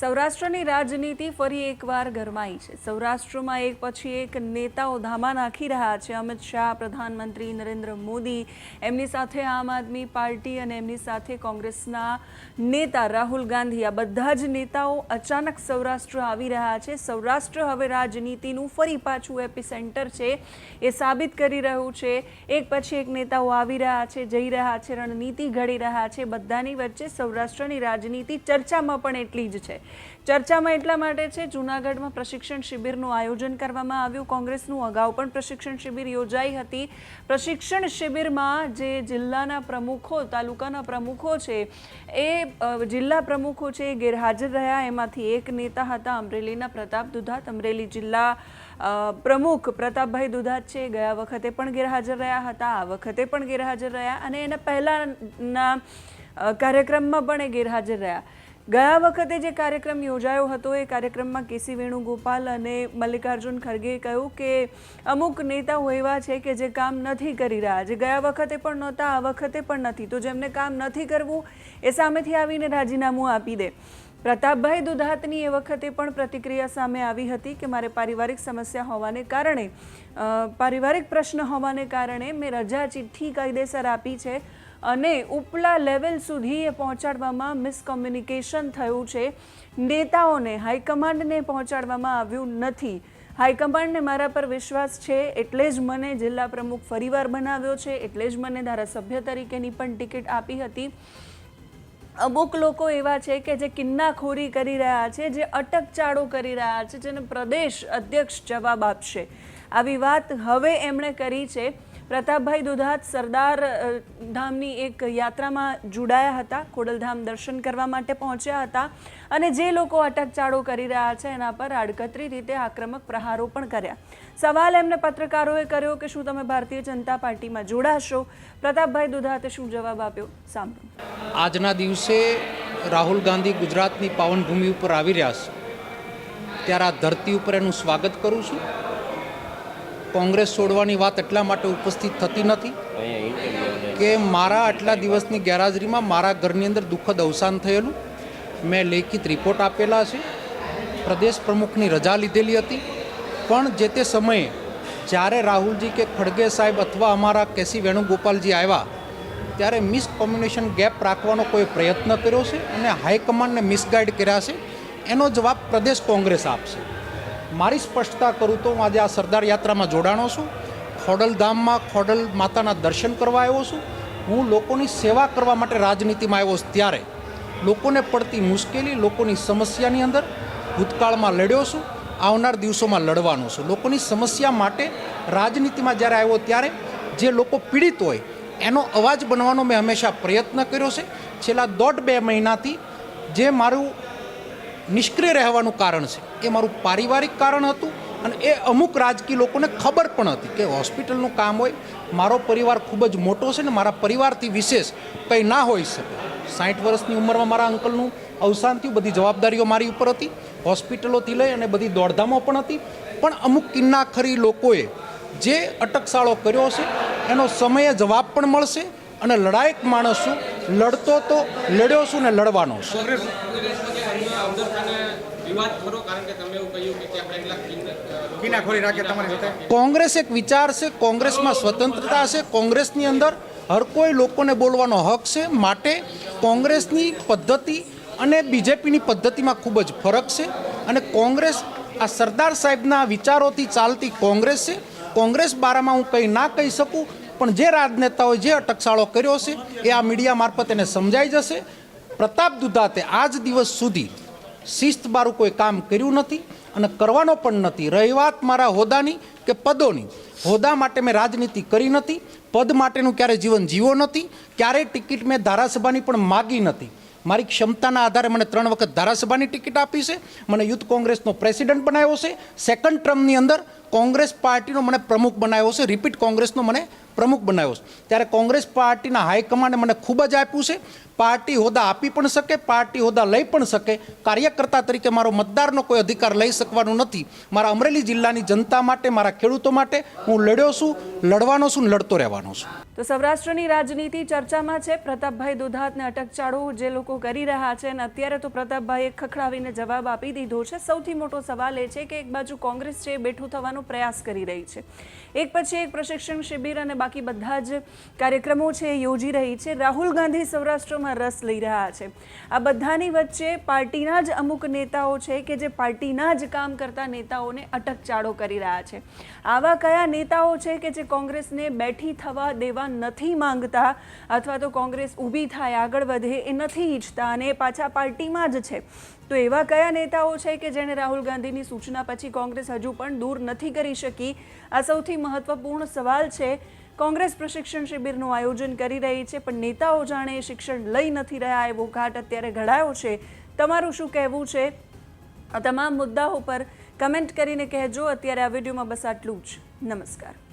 સૌરાષ્ટ્રની રાજનીતિ ફરી એકવાર ગરમાઈ છે. સૌરાષ્ટ્રમાં એક પછી એક નેતાઓ ધામા નાખી રહ્યા છે. અમિત શાહ, પ્રધાનમંત્રી નરેન્દ્ર મોદી, એમની સાથે આમ આદમી પાર્ટી અને એમની સાથે કોંગ્રેસના નેતા રાહુલ ગાંધી. આ બધા જ નેતાઓ અચાનક સૌરાષ્ટ્ર આવી રહ્યા છે. સૌરાષ્ટ્ર હવે રાજનીતિનું ફરી પાછું એપિસેન્ટર છે એ સાબિત કરી રહ્યું છે. એક પછી એક નેતાઓ આવી રહ્યા છે, જઈ રહ્યા છે, રણનીતિ ઘડી રહ્યા છે. બધાની વચ્ચે સૌરાષ્ટ્રની રાજનીતિ ચર્ચામાં પણ એટલી જ છે. ચર્ચામાં એટલા માટે છે, જૂનાગઢમાં પ્રશિક્ષણ શિબિરનું આયોજન કરવામાં આવ્યું. કોંગ્રેસનું અગાઉ પણ પ્રશિક્ષણ શિબિર યોજાઈ હતી. પ્રશિક્ષણ શિબિરમાં જે જિલ્લાના પ્રમુખો, તાલુકાના પ્રમુખો છે, એ જિલ્લા પ્રમુખો છે એ ગેરહાજર રહ્યા. એમાંથી એક નેતા હતા અમરેલીના પ્રતાપ દુધાત. અમરેલી જિલ્લા પ્રમુખ પ્રતાપભાઈ દુધાત છે ગયા વખતે પણ ગેરહાજર રહ્યા હતા. આ વખતે પણ ગેરહાજર રહ્યા અને એના પહેલાંના કાર્યક્રમમાં પણ એ ગેરહાજર રહ્યા. ગયા વખતે જે કાર્યક્રમ યોજાયો હતો, એ કાર્યક્રમમાં કેસી વેણુગોપાલ અને મલ્લિકાર્જુન ખરગેએ કહ્યું કે અમુક નેતાઓ એવા છે કે જે કામ નથી કરી રહ્યા. જે ગયા વખતે પણ નહોતા, આ વખતે પણ નથી. તો જેમને કામ નથી કરવું, એ સામેથી આવીને રાજીનામું આપી દે. પ્રતાપભાઈ દુધાતની એ વખતે પણ પ્રતિક્રિયા સામે આવી હતી કે મારે પારિવારિક સમસ્યા હોવાને કારણે પારિવારિક પ્રશ્ન હોવાને કારણે મેં રજા ચિઠ્ઠી કાયદેસર આપી છે. અને ઉપલા લેવલ સુધી એ પહોંચાડવામાં મિસકોમ્યુનિકેશન થયું છે. નેતાઓને, હાઈકમાન્ડને પહોંચાડવામાં આવ્યું નથી. હાઈકમાન્ડને મારા પર વિશ્વાસ છે, એટલે જ મને જિલ્લા પ્રમુખ ફરીવાર બનાવ્યો છે, એટલે જ મને ધારાસભ્ય તરીકેની પણ ટિકિટ આપી હતી. અમુક લોકો એવા છે કે જે કિન્નાખોરી કરી રહ્યા છે, જે અટકચાળો કરી રહ્યા છે, જેને પ્રદેશ અધ્યક્ષ જવાબ આપશે. આવી વાત હવે એમણે કરી છે. પ્રતાપભાઈ દુધાત સરદાર ધામની એક યાત્રામાં જોડાયા હતા. ખોડલધામ દર્શન કરવા માટે પહોંચ્યા હતા અને જે લોકો અટકચાળો કરી રહ્યા છે એના પર આડકતરી રીતે આક્રમક પ્રહારો પણ કર્યા. સવાલ એમને પત્રકારોએ કર્યો કે શું તમે ભારતીય જનતા પાર્ટીમાં જોડાશો? પ્રતાપભાઈ દુધાતે શું જવાબ આપ્યો? સાંભળો. આજના દિવસે રાહુલ ગાંધી ગુજરાતની પાવનભૂમિ ઉપર આવી રહ્યા છે. ત્યારે આ ધરતી ઉપર એનું સ્વાગત કરું છું. કોંગ્રેસ છોડવાની વાત એટલા માટે ઉપસ્થિત થતી નથી કે મારા આટલા દિવસની ગેરહાજરીમાં મારા ઘરની અંદર દુઃખદ અવસાન થયેલું. મેં લેખિત રિપોર્ટ આપેલા છે. પ્રદેશ પ્રમુખની રજા લીધેલી હતી. પણ જે તે સમયે જ્યારે રાહુલજી કે ખડગે સાહેબ અથવા અમારા કેસી વેણુગોપાલજી આવ્યા, ત્યારે મિસકોમ્યુનિકેશન ગેપ રાખવાનો કોઈ પ્રયત્ન કર્યો છે અને હાઈકમાન્ડને મિસગાઈડ કર્યા છે. એનો જવાબ પ્રદેશ કોંગ્રેસ આપશે. મારી સ્પષ્ટતા કરું તો હું આજે આ સરદાર યાત્રામાં જોડાણો છું. ખોડલધામમાં ખોડલ માતાના દર્શન કરવા આવ્યો છું. હું લોકોની સેવા કરવા માટે રાજનીતિમાં આવ્યો છું ત્યારે. લોકોને પડતી મુશ્કેલી લોકોની સમસ્યાની અંદર ભૂતકાળમાં લડ્યો છું. આવનાર દિવસોમાં લડવાનો છું. લોકોની સમસ્યા માટે રાજનીતિમાં જ્યારે આવ્યો ત્યારે જે લોકો પીડિત હોય, એનો અવાજ બનવાનો મેં હંમેશા પ્રયત્ન કર્યો છે. છેલ્લા દોઢ બે મહિનાથી જે મારું નિષ્ક્રિય રહેવાનું કારણ છે. એ મારું પારિવારિક કારણ હતું અને એ અમુક રાજકીય લોકોને ખબર પણ હતી કે હોસ્પિટલનું કામ હોય, મારો પરિવાર ખૂબ જ મોટો છે ને મારા પરિવારથી વિશેષ કંઈ ના હોઈ શકે. સાઠ વર્ષની ઉંમરમાં મારા અંકલનું અવસાન થયું બધી જવાબદારીઓ મારી ઉપર હતી, હોસ્પિટલોથી લઈ અને બધી દોડધામો પણ હતી. પણ અમુક કિન્નાખરી લોકોએ જે અટકશાળો કર્યો છે એનો સમયે જવાબ પણ મળશે અને લડાયક માણસ છું લડતો તો લડ્યો છું ને લડવાનો છું. વિવાદ ખરો કારણ કે તમે એવું કહ્યું કે ત્યાં કેટલાક કિનાખોરી રાખે તમારી સાથે? કોંગ્રેસ એક વિચાર છે કોંગ્રેસમાં સ્વતંત્રતા છે કોંગ્રેસની અંદર હર કોઈ લોકોને બોલવાનો હક છે માટે કોંગ્રેસની પદ્ધતિ અને બીજેપીની પદ્ધતિમાં ખૂબ જ ફરક છે. અને કોંગ્રેસ આ સરદાર સાહેબના વિચારોથી ચાલતી કોંગ્રેસ છે. કોંગ્રેસ બારામાં હું કંઈ ના કહી શકું પણ જે રાજનેતાઓએ જે અટકશાળો કર્યો છે એ આ મીડિયા મારફત એને સમજાઈ જશે. પ્રતાપ દુધાતે આજ દિવસ સુધી શિસ્ત બારું કોઈ કામ કર્યું નથી અને કરવાનો પણ નથી. રહી વાત મારા હોદાની કે પદોની. હોદ્દા માટે મેં રાજનીતિ કરી નથી, પદ માટેનું ક્યારેય જીવન જીવો નથી, ક્યારેય ટિકિટ મેં ધારાસભાની પણ માગી નથી. મારી ક્ષમતાના આધારે મને ત્રણ વખત ધારાસભાની ટિકિટ આપી છે, મને યુથ કોંગ્રેસનો પ્રેસિડન્ટ બનાવ્યો છે. સેકન્ડ ટર્મની અંદર કોંગ્રેસ પાર્ટીનો મને પ્રમુખ બનાવ્યો છે. રિપીટ કોંગ્રેસનો મને પ્રમુખ બનાવ્યો છે. ત્યારે કોંગ્રેસ પાર્ટીના હાઈકમાન્ડે મને ખૂબ જ આપ્યું છે. પાર્ટી હોદ્દા આપી પણ શકે, પાર્ટી હોદ્દા લઈ પણ શકે. કાર્યકર્તા તરીકે મારો મતદારનો કોઈ અધિકાર લઈ શકવાનો નથી. મારા અમરેલી જિલ્લાની જનતા માટે, મારા ખેડૂતો માટે હું લડ્યો છું, લડવાનો છું લડતો રહેવાનો છું. તો સૌરાષ્ટ્રની રાજનીતિ ચર્ચામાં છે. પ્રતાપભાઈ દુધાતને અટકચાળો જે લોકો કરી રહ્યા છે અને અત્યારે તો પ્રતાપભાઈએ ખખડાવીને જવાબ આપી દીધો છે. સૌથી મોટો સવાલ એ છે કે એક બાજુ કોંગ્રેસ છે બેઠું થવાનો પ્રયાસ કરી રહી છે. એક પછી એક પ્રશિક્ષણ શિબિર અને બાકી બધા જ કાર્યક્રમો છે યોજી રહી છે. રાહુલ ગાંધી સૌરાષ્ટ્રમાં રસ લઈ રહ્યા છે. આ બધાની વચ્ચે પાર્ટીના જ અમુક નેતાઓ છે કે જે પાર્ટીના જ કામ કરતા નેતાઓને અટકચાળો કરી રહ્યા છે. આવા કયા નેતાઓ છે કે જે કોંગ્રેસને બેઠી થવા દેવા નથી માંગતા અથવા તો કોંગ્રેસ ઊભી થાય, આગળ વધે એ નથી ઈચ્છતા અને પાછા પાર્ટીમાં જ છે. તો એવા કયા નેતાઓ છે કે જેણે રાહુલ ગાંધીની સૂચના પછી કોંગ્રેસ હજુ પણ દૂર નથી કરી શકી. આ સૌથી મહત્વપૂર્ણ સવાલ છે. કોંગ્રેસ પ્રશિક્ષણ શિબિરનું આયોજન કરી રહી છે, પણ નેતાઓ જાણે શિક્ષણ લઈ નથી રહ્યા એવો ઘાટ અત્યારે ઘડાયો છે. તમારું શું કહેવું છે? આ તમામ મુદ્દાઓ પર કમેન્ટ કરીને કહેજો. અત્યારે આ વિડીયોમાં બસ આટલું જ. નમસ્કાર.